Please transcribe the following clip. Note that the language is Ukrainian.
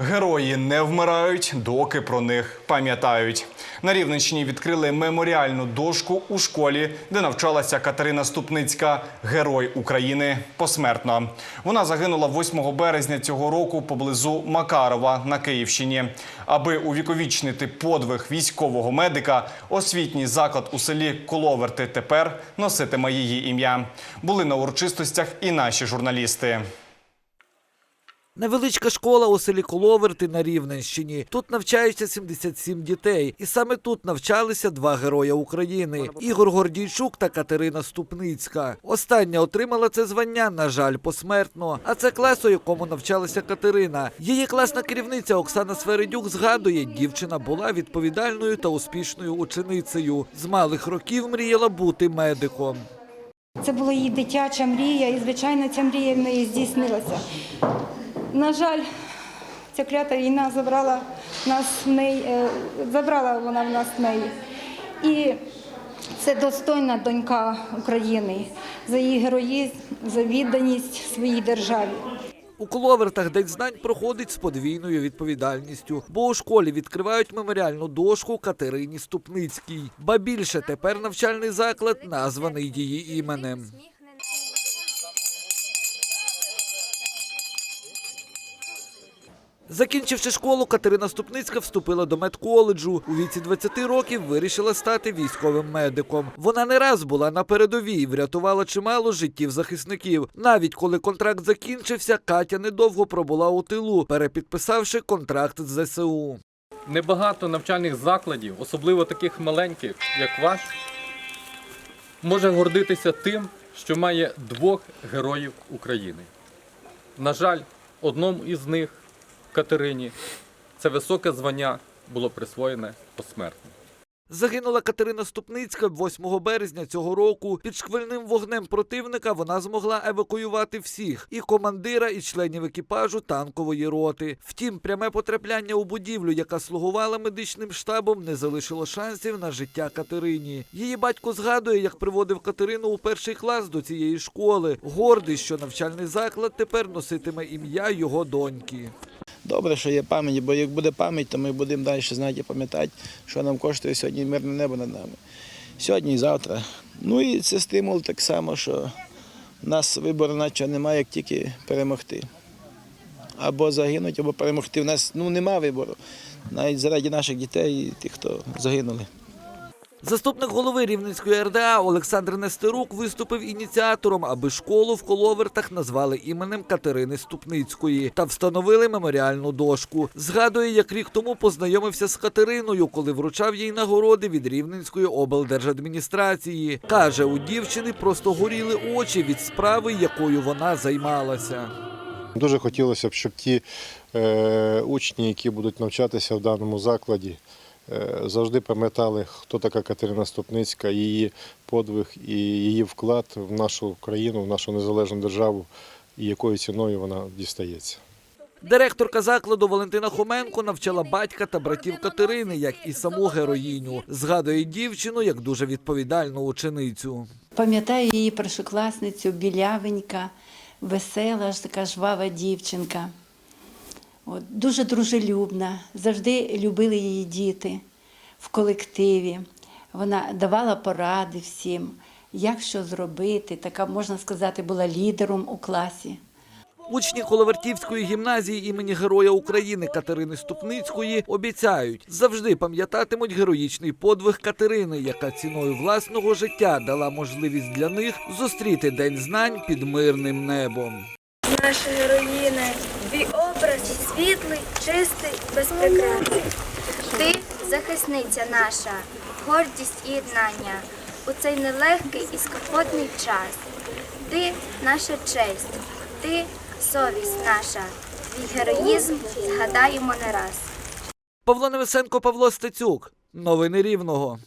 Герої не вмирають, доки про них пам'ятають. На Рівненщині відкрили меморіальну дошку у школі, де навчалася Катерина Ступницька, герой України посмертно. Вона загинула 8 березня цього року поблизу Макарова на Київщині. Аби увіковічнити подвиг військового медика, освітній заклад у селі Коловерти тепер носитиме її ім'я. Були на урочистостях і наші журналісти. Невеличка школа у селі Коловерти на Рівненщині. Тут навчаються 77 дітей, і саме тут навчалися два героя України: Ігор Гордійчук та Катерина Ступницька. Остання отримала це звання, на жаль, посмертно. А це клас, у якому навчалася Катерина. Її класна керівниця Оксана Свередюк згадує, дівчина була відповідальною та успішною ученицею. З малих років мріяла бути медиком. Це була її дитяча мрія, і, звичайно, ця мрія в неї здійснилася. На жаль, ця клята війна забрала нас в неї, е, забрала вона в нас в неї. І це достойна донька України за її героїзм, за відданість своїй державі. У Коловертах День знань проходить з подвійною відповідальністю, бо у школі відкривають меморіальну дошку Катерині Ступницькій. Ба більше тепер навчальний заклад названий її іменем. Закінчивши школу, Катерина Ступницька вступила до медколеджу. У віці 20 років вирішила стати військовим медиком. Вона не раз була на передовій, врятувала чимало життів захисників. Навіть коли контракт закінчився, Катя недовго пробула у тилу, перепідписавши контракт з ЗСУ. Небагато навчальних закладів, особливо таких маленьких, як ваш, може гордитися тим, що має двох героїв України. На жаль, одному із них, Катерині, це високе звання було присвоєне посмертно. Загинула Катерина Ступницька 8 березня цього року. Під шквальним вогнем противника вона змогла евакуювати всіх і командира, і членів екіпажу танкової роти. Втім, пряме потрапляння у будівлю, яка слугувала медичним штабом, не залишило шансів на життя Катерині. Її батько згадує, як приводив Катерину у перший клас до цієї школи. Гордий, що навчальний заклад тепер носитиме ім'я його доньки. Добре, що є пам'ять, бо як буде пам'ять, то ми будемо далі знати і пам'ятати, що нам коштує сьогодні мирне небо над нами. Сьогодні і завтра. Ну і це стимул так само, що в нас вибору наче немає, як тільки перемогти. Або загинути, або перемогти. У нас ну, немає вибору. Навіть заради наших дітей і тих, хто загинули. Заступник голови Рівненської РДА Олександр Нестерук виступив ініціатором, аби школу в Коловертах назвали іменем Катерини Ступницької та встановили меморіальну дошку. Згадує, як рік тому познайомився з Катериною, коли вручав їй нагороди від Рівненської облдержадміністрації. Каже, у дівчини просто горіли очі від справи, якою вона займалася. Дуже хотілося б, щоб ті е, учні, які будуть навчатися в даному закладі, завжди пам'ятали, хто така Катерина Ступницька, її подвиг і її вклад в нашу країну, в нашу незалежну державу, і якою ціною вона дістається. Директорка закладу Валентина Хоменко навчала батька та братів Катерини, як і саму героїню. Згадує дівчину як дуже відповідальну ученицю. Пам'ятаю її першокласницю, білявенька, весела, ж така жвава дівчинка. От, дуже дружелюбна, завжди любили її діти в колективі. Вона давала поради всім, як що зробити. Така, можна сказати, була лідером у класі. Учні Коловертівської гімназії імені Героя України Катерини Ступницької обіцяють завжди пам'ятатимуть героїчний подвиг Катерини, яка ціною власного життя дала можливість для них зустріти день знань під мирним небом. Наша героїна, твій образ світлий, чистий, безпрекретний. Ти захисниця наша, гордість і єднання у цей нелегкий і скорботний час. Ти наша честь, ти совість наша. Твій героїзм згадаємо не раз. Павло Невесенко, Павло Стецюк. Новини Рівного.